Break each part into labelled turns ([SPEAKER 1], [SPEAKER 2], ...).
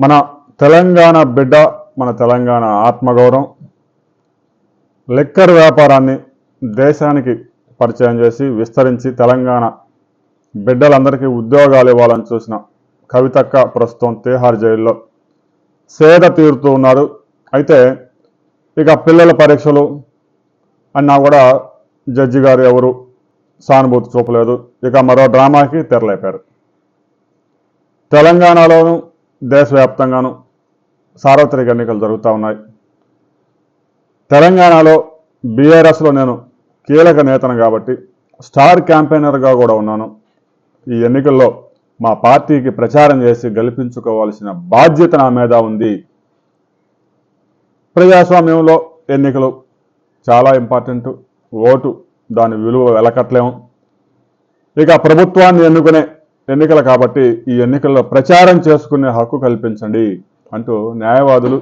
[SPEAKER 1] మన తెలంగాణ బిడ్డ మన తెలంగాణ ఆత్మగౌరవం లిక్కర్ వ్యాపారాన్ని దేశానికి పరిచయం చేసి విస్తరించి తెలంగాణ బిడ్డలందరికీ ఉద్యోగాలు ఇవ్వాలని చూసిన కవితక్క ప్రస్తుతం తీహార్ జైల్లో. సేద తీరుతూ ఉన్నారు అయితే ఇక పిల్లల పరీక్షలు అన్నా కూడా జడ్జి గారు ఎవరు సానుభూతి చూపలేదు. ఇక మరో డ్రామాకి తెరలేపారు. తెలంగాణలోను దేశవ్యాప్తంగాను సార్వత్రిక ఎన్నికలు జరుగుతూ ఉన్నాయి. తెలంగాణలో బీఆర్ఎస్లో నేను కీలక నేతను కాబట్టి స్టార్ క్యాంపెయినర్గా కూడా ఉన్నాను. ఈ ఎన్నికల్లో మా పార్టీకి ప్రచారం చేసి గెలిపించుకోవాల్సిన బాధ్యత నా మీద ఉంది. ప్రజాస్వామ్యంలో ఎన్నికలు చాలా ఇంపార్టెంట్. ఓటు దాని విలువ వెలకట్లేము ఇక ప్రభుత్వాన్ని ఎన్నుకునే ఎన్నికలు కాబట్టి ఈ ఎన్నికల్లో ప్రచారం చేసుకునే హక్కు కల్పించండి అంటూ న్యాయవాదులు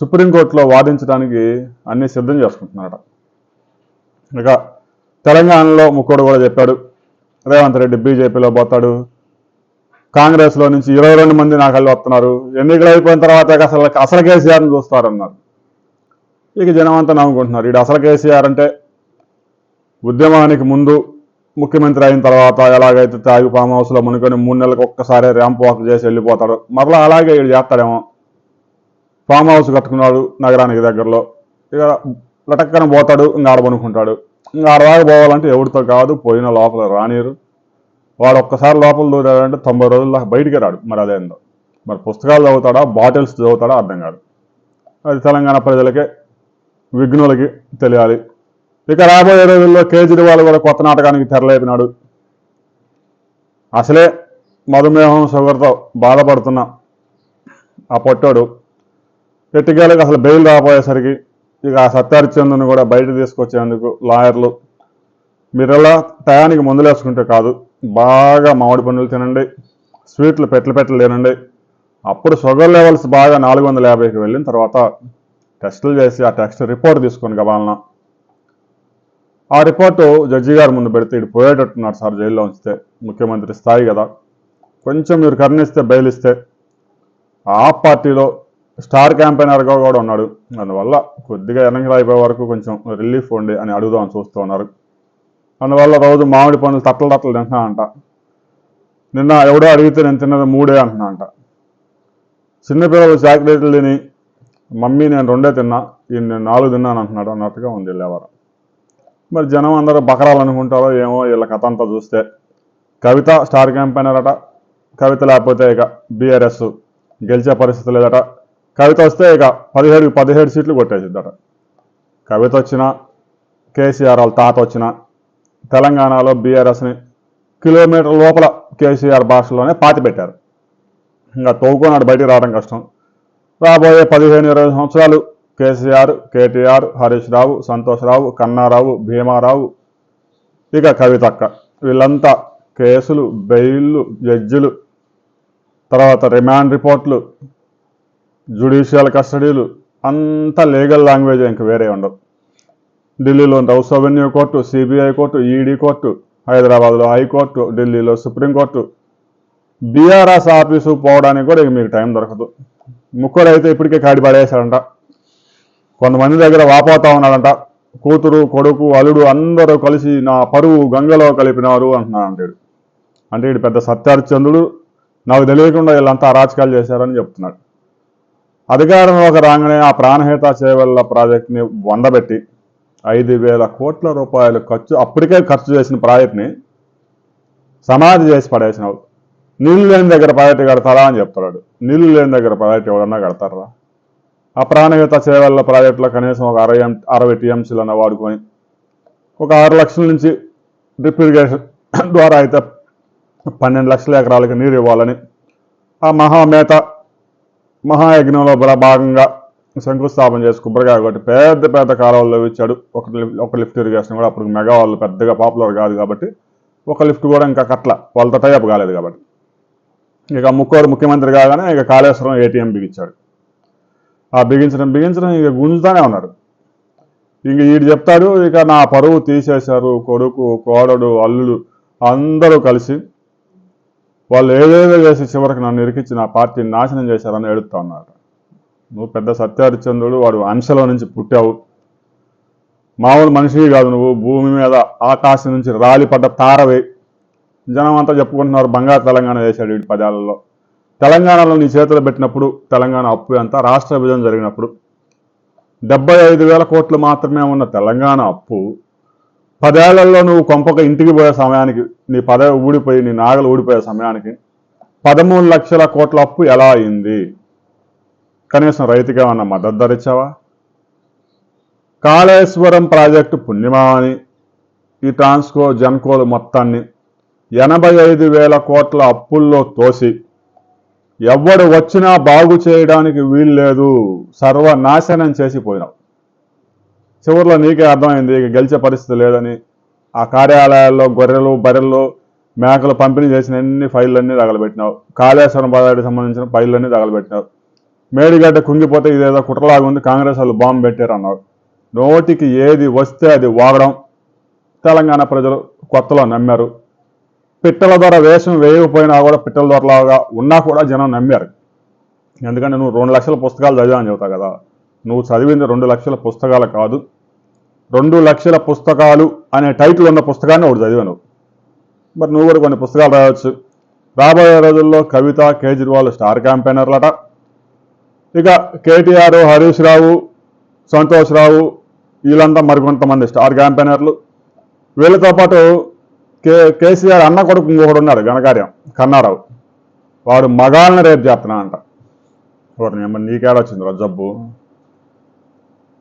[SPEAKER 1] సుప్రీంకోర్టులో వాదించడానికి అన్ని సిద్ధం చేసుకుంటున్నారట. ఇక తెలంగాణలో ముక్కోడు కూడా చెప్పాడు. రేవంత్ రెడ్డి బీజేపీలో పోతాడు. కాంగ్రెస్లో నుంచి ఇరవై రెండు మంది నాకు వెళ్ళి వస్తున్నారు ఎన్నికలు అయిపోయిన తర్వాత అసలు అసలు కేసీఆర్ని చూస్తారన్నారు. ఇక జనం అంతా నవ్వుకుంటున్నారు. ఇటు అసలు కేసీఆర్ అంటే ఉద్యమానికి ముందు ముఖ్యమంత్రి అయిన తర్వాత ఎలాగైతే తాగి ఫామ్ హౌస్లో మునుకొని మూడు నెలలకు ఒక్కసారి ర్యాంప్ వాక్ చేసి వెళ్ళిపోతాడు. మరలా అలాగే వీడు చేస్తాడేమో ఫామ్ హౌస్ కట్టుకున్నాడు నగరానికి దగ్గరలో. ఇక లటక్కన పోతాడు ఇంకా ఆడబనుకుంటాడు ఇంకా ఆడదాకా పోవాలంటే ఎవరితో కాదు పోయిన లోపల రానియరు. వాడు ఒక్కసారి లోపల దూరాడంటే తొంభై రోజుల్లో బయటికి రాడు. మరి అదేందో. మరి పుస్తకాలు చదువుతాడా బాటిల్స్ చదువుతాడా అర్థం కాదు. అది తెలంగాణ ప్రజలకే విఘ్నులకి తెలియాలి. ఇక రాబోయే రోజుల్లో కేజ్రీవాల్ కూడా కొత్త నాటకానికి తెరలేపినాడు. అసలే మధుమేహం షుగర్తో బాధపడుతున్న ఆ పొట్టాడు ఎట్టికేళ్ళకి అసలు బెయిల్ రాబోయేసరికి ఇక ఆ సత్యారిచందుని కూడా బయట తీసుకొచ్చేందుకు లాయర్లు మీరెలా టయానికి మందులేసుకుంటే కాదు బాగా మామిడి పండులు తినండి స్వీట్లు పెట్టలు పెట్టలు తినండి అప్పుడు షుగర్ లెవెల్స్ బాగా నాలుగు వందల యాభైకి వెళ్ళిన తర్వాత టెస్టులు చేసి ఆ టెస్ట్ రిపోర్ట్ తీసుకొని గబాలన ఆ రిపోర్టు జడ్జి గారు ముందు పెడితే ఇటు పోయేటట్టున్నారు సార్ జైల్లో ఉంచితే ముఖ్యమంత్రి స్థాయి కదా. కొంచెం మీరు కరుణిస్తే బయలిస్తే ఆ పార్టీలో స్టార్ క్యాంపెయినర్గా కూడా ఉన్నాడు. అందువల్ల కొద్దిగా ఎన్నికలు అయిపోయే వరకు కొంచెం రిలీఫ్ ఉండి అని అడుగుదామని చూస్తూ ఉన్నారు. అందువల్ల రోజు మామిడి పండ్లు తట్టలు తట్టలు తింటున్నానంట నిన్న ఎవడో అడిగితే నేను తిన్నది మూడే అంటున్నా అంట చిన్నపిల్లలు చాక్లెట్లు తిని మమ్మీ నేను రెండే తిన్నా ఈ నేను నాలుగు తిన్నాను అంటున్నాడు అన్నట్టుగా ఉంది వెళ్ళేవారు మరి జనం అందరూ బకరాలు అనుకుంటారో ఏమో వీళ్ళ కథ అంతా చూస్తే. కవిత స్టార్ క్యాంపెయినర్ అట కవిత లేకపోతే ఇక బీఆర్ఎస్ గెలిచే పరిస్థితి లేదట. కవిత వస్తే ఇక పదిహేడు పదిహేడు సీట్లు కొట్టేసిద్దట. కవిత వచ్చినా కేసీఆర్ వాళ్ళ తాత వచ్చినా తెలంగాణలో బీఆర్ఎస్ని కిలోమీటర్ లోపల కేసీఆర్ భాషలోనే పాతి పెట్టారు. ఇంకా తోవుకోనాడు బయటికి రావడం కష్టం. రాబోయే పదిహేను ఇరవై సంవత్సరాలు కేసీఆర్ కేటీఆర్ హరీష్ రావు సంతోష్ రావు కన్నారావు భీమారావు ఇక కవితక్క. వీళ్ళంతా కేసులు బెయిల్లు జడ్జిలు తర్వాత రిమాండ్ రిపోర్ట్లు జుడిషియల్ కస్టడీలు అంతా లీగల్ లాంగ్వేజ్ ఇంక వేరే ఉండవు. ఢిల్లీలో house avenue court CBI court ED court హైదరాబాద్లో హైకోర్టు ఢిల్లీలో సుప్రీంకోర్టు బీఆర్ఎస్ ఆఫీసు పోవడానికి కూడా ఇక మీకు టైం దొరకదు. ముక్కుడు అయితే ఇప్పటికే కాడి పడేశాడంట కొంతమంది దగ్గర వాపోతా ఉన్నాడంట. కూతురు కొడుకు అల్లుడు అందరూ కలిసి నా పరువు గంగలో కలిపినారు అంటున్నాడు అంటాడు. అంటే ఇటు పెద్ద సత్యారిచంద్రుడు నాకు తెలియకుండా వీళ్ళంతా అరాచకాలు చేశారని చెప్తున్నాడు. అధికారంలోకి రాగానే ఆ ప్రాణహిత చేవల్ల ప్రాజెక్ట్ని వండబెట్టి ఐదు వేల కోట్ల రూపాయలు ఖర్చు అప్పటికే ఖర్చు చేసిన ప్రాజెక్ట్ని సమాధి చేసి పడేసినావు. నీళ్ళు లేని దగ్గర ప్రాజెక్టు కడతారా అని చెప్తున్నాడు. నీళ్ళు లేని దగ్గర ప్రాజెక్టు ఎవరన్నా కడతారా? ఆ ప్రాణవేత చేవల్ల ప్రాజెక్టులో కనీసం ఒక అరవై ఎం అరవై టీఎంసీలన్నా వాడుకొని ఒక ఆరు లక్షల నుంచి డ్రిప్ ఇరిగేషన్ ద్వారా అయితే పన్నెండు లక్షల ఎకరాలకి నీరు ఇవ్వాలని ఆ మహామేత మహాయజ్ఞంలో భాగంగా శంకుస్థాపన చేసి కొబ్బరికాయ ఒకటి పెద్ద పెద్ద కాలువల్లో ఇచ్చాడు ఒక ఒక లిఫ్ట్ ఇరిగేషన్ కూడా అప్పుడు మెగా వాళ్ళు పెద్దగా పాపులర్ కాదు కాబట్టి ఒక లిఫ్ట్ కూడా ఇంకా కట్ల వాళ్ళతో టైప్ కాలేదు కాబట్టి. ఇక ముక్కోరు ముఖ్యమంత్రి కాగానే ఇక కాళేశ్వరం ఏటీఎం బిగించాడు ఆ బిగించడం బిగించడం ఇక గుంజుతానే ఉన్నారు ఇంక వీడు చెప్తాడు ఇక నా పరువు తీసేశారు కొడుకు కోడడు అల్లుడు అందరూ కలిసి వాళ్ళు ఏదేదో చేసి చివరికి నన్ను ఇరికించి నా పార్టీని నాశనం చేశారని ఎడుతా ఉన్నారు. నువ్వు పెద్ద సత్యహరిచంద్రుడు వాడు అంశలో నుంచి పుట్టావు. మామూలు మనిషి కాదు నువ్వు భూమి మీద ఆకాశం నుంచి రాలిపడ్డ తారవే. జనం అంతా చెప్పుకుంటున్నారు బంగారు తెలంగాణ చేశాడు వీడి పదాలలో తెలంగాణలో నీ చేతులు పెట్టినప్పుడు తెలంగాణ అప్పు ఎంత? రాష్ట్ర విభజన జరిగినప్పుడు డెబ్బై ఐదు వేల కోట్లు మాత్రమే ఉన్న తెలంగాణ అప్పు పదేళ్ళలో నువ్వు కొంపక ఇంటికి పోయే సమయానికి నీ పదవి ఊడిపోయి నీ నాగలు ఊడిపోయే సమయానికి పదమూడు లక్షల కోట్ల అప్పు ఎలా అయింది? కనీసం రైతుకి ఏమన్నా మద్దతు ధర కాళేశ్వరం ప్రాజెక్టు పుణ్యమా అని ఈ ట్రాన్స్కో జన్కోలు మొత్తాన్ని ఎనభై ఐదు వేల కోట్ల అప్పుల్లో తోసి ఎవడు వచ్చినా బాగు చేయడానికి వీలు లేదు. సర్వనాశనం చేసిపోయినావు చివరిలో నీకే అర్థమైంది ఇక గెలిచే పరిస్థితి లేదని. ఆ కార్యాలయాల్లో గొర్రెలు బర్రెలు మేకలు పంపిణీ చేసిన అన్ని ఫైళ్ళన్నీ తగలబెట్టినావు. కాళేశ్వరం పదానికి సంబంధించిన ఫైళ్ళన్నీ తగలబెట్టినావు. మేడిగడ్డ కుంగిపోతే ఇదేదో కుట్రలాగా ఉంది కాంగ్రెస్ వాళ్ళు బాంబు పెట్టారు అన్నారు నోటికి ఏది వస్తే అది వాగడం. తెలంగాణ ప్రజలు కొత్తలో నమ్మారు. పిట్టల ద్వారా వేషం వేయకపోయినా కూడా పిట్టల ద్వారాగా ఉన్నా కూడా జనం నమ్మారు. ఎందుకంటే నువ్వు రెండు లక్షల పుస్తకాలు చదివాని చెబుతావు కదా. నువ్వు చదివింది రెండు లక్షల పుస్తకాలు కాదు. రెండు లక్షల పుస్తకాలు అనే టైటిల్ ఉన్న పుస్తకాన్ని ఒకటి చదివాను మరి నువ్వు కూడా కొన్ని పుస్తకాలు రాయవచ్చు రాబోయే రోజుల్లో కవిత కేజ్రీవాల్ స్టార్ క్యాంపెయినర్లట. ఇక కేటీఆర్ హరీష్ రావు సంతోష్ రావు వీళ్ళంతా మరికొంతమంది స్టార్ క్యాంపెయినర్లు. వీళ్ళతో పాటు కే కేసీఆర్ అన్న కొడుకు ఇంకొకడు ఉన్నాడు ఘనకార్యం కన్నారావు. వాడు మగాళ్ళని రేపు చేస్తున్నా అంట వాడిని ఏమన్నా నీకేడొచ్చింది రా జబ్బు.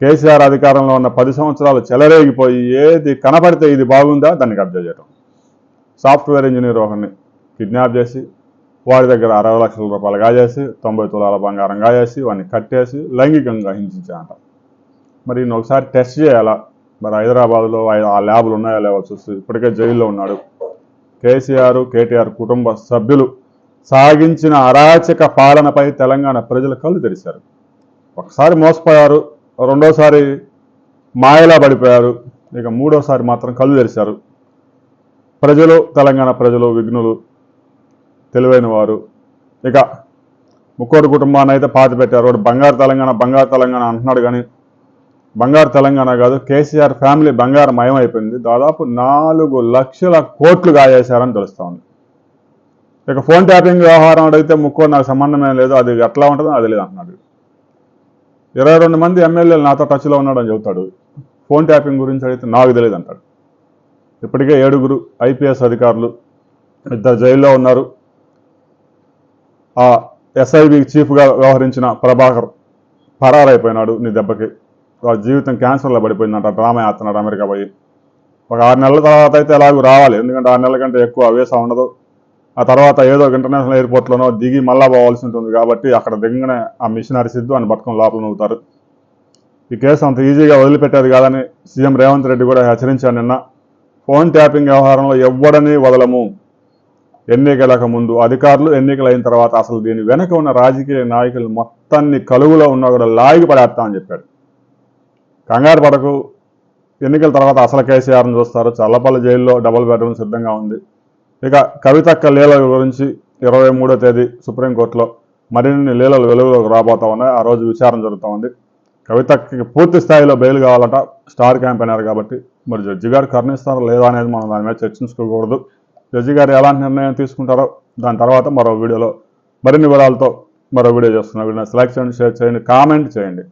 [SPEAKER 1] కేసీఆర్ అధికారంలో ఉన్న పది సంవత్సరాలు చెలరేగిపోయి ఏది కనపడితే ఇది బాగుందా దాన్ని కబ్జా చేయడం సాఫ్ట్వేర్ ఇంజనీర్ ఒకరిని కిడ్నాప్ చేసి వాడి దగ్గర అరవై లక్షల రూపాయలు కాజేసి తొంభై తులాల బంగారం కాజేసి వాడిని కట్టేసి లైంగికంగా హింసించాడంట. మరి ఈయన ఒకసారి టెస్ట్ చేయాలా? మరి హైదరాబాద్లో ఆ- ఆ ల్యాబ్లు ఉన్నాయా లేవో చూసి ఇప్పటికే జైల్లో ఉన్నాడు. కేసీఆర్ కేటీఆర్ కుటుంబ సభ్యులు సాగించిన అరాచక పాలనపై తెలంగాణ ప్రజలు కళ్ళు తెరిచారు. ఒకసారి మోసపోయారు రెండోసారి మాయలా పడిపోయారు ఇక మూడోసారి మాత్రం కళ్ళు తెరిచారు. ప్రజలు తెలంగాణ ప్రజలు విఘ్నులు తెలివైన వారు. ఇక ముక్కోటి కుటుంబాన్ని అయితే పాతి పెట్టారు వాడు బంగారు తెలంగాణ బంగారు తెలంగాణ అంటున్నాడు కానీ బంగారు తెలంగాణ కాదు కేసీఆర్ ఫ్యామిలీ బంగారం మయమైపోయింది. దాదాపు నాలుగు లక్షల కోట్లు గాయేశారని తెలుస్తా ఉంది. ఇక ఫోన్ ట్యాపింగ్ వ్యవహారం అడిగితే ముక్కో నాకు సంబంధమే లేదు అది ఎట్లా ఉంటుందో అది లేదు అంటున్నాడు. ఇరవై రెండు మంది ఎమ్మెల్యేలు నాతో టచ్లో ఉన్నాడని చెబుతాడు. ఫోన్ ట్యాపింగ్ గురించి అడిగితే నాకు తెలియదు అంటాడు. ఇప్పటికే ఏడుగురు ఐపీఎస్ అధికారులు ఇద్దరు జైల్లో ఉన్నారు. ఆ ఎస్ఐబి చీఫ్గా వ్యవహరించిన ప్రభాకర్ పరారైపోయినాడు నీ దెబ్బకి. వాళ్ళ జీవితం క్యాన్సర్లో పడిపోయిందంట. డ్రామా వేస్తున్నాడు అమెరికా పోయి. ఒక ఆరు నెలల తర్వాత అయితే ఎలాగూ రావాలి. ఎందుకంటే ఆరు నెలల కంటే ఎక్కువ వేసా ఉండదు. ఆ తర్వాత ఏదో ఒక ఇంటర్నేషనల్ ఎయిర్పోర్ట్లోనో దిగి మళ్ళా పోవాల్సి ఉంటుంది కాబట్టి అక్కడ దిగనే ఆ మిషనరీ సిద్ధు అని పట్టుకొని లోపల నవ్వుతారు. ఈ కేసు అంత ఈజీగా వదిలిపెట్టేది కాదని సీఎం రేవంత్ రెడ్డి కూడా హెచ్చరించాను నిన్న. ఫోన్ ట్యాపింగ్ వ్యవహారంలో ఎవ్వడని వదలము. ఎన్నికలకు ముందు అధికారులు ఎన్నికలు అయిన తర్వాత అసలు దీని వెనక ఉన్న రాజకీయ నాయకులు మొత్తాన్ని కలుగులో ఉన్నా కూడా లాగి పడేస్తామని చెప్పాడు. కంగారు పడకు. ఎన్నికల తర్వాత అసలు కేసీఆర్ని చూస్తారు. చల్లపల్లి జైల్లో డబుల్ బెడ్రూమ్ సిద్ధంగా ఉంది. ఇక కవితక్క లీలల గురించి ఇరవై మూడో తేదీ సుప్రీంకోర్టులో మరిన్ని లీలలు వెలుగులోకి రాబోతా ఉన్నాయి. ఆ రోజు విచారణ జరుగుతూ ఉంది కవితకి పూర్తి స్థాయిలో బెయిల్ కావాలట. స్టార్ క్యాంపెయినర్ కాబట్టి మరి జడ్జి గారు కరుణిస్తారో లేదా అనేది మనం దాని మీద చర్చించుకోకూడదు. జడ్జి గారు ఎలాంటి నిర్ణయం తీసుకుంటారో దాని తర్వాత మరో వీడియోలో మరిన్ని వివరాలతో మరో వీడియో చేస్తున్నా. వీడియో సెలెక్ట్ చేయండి షేర్ చేయండి కామెంట్ చేయండి.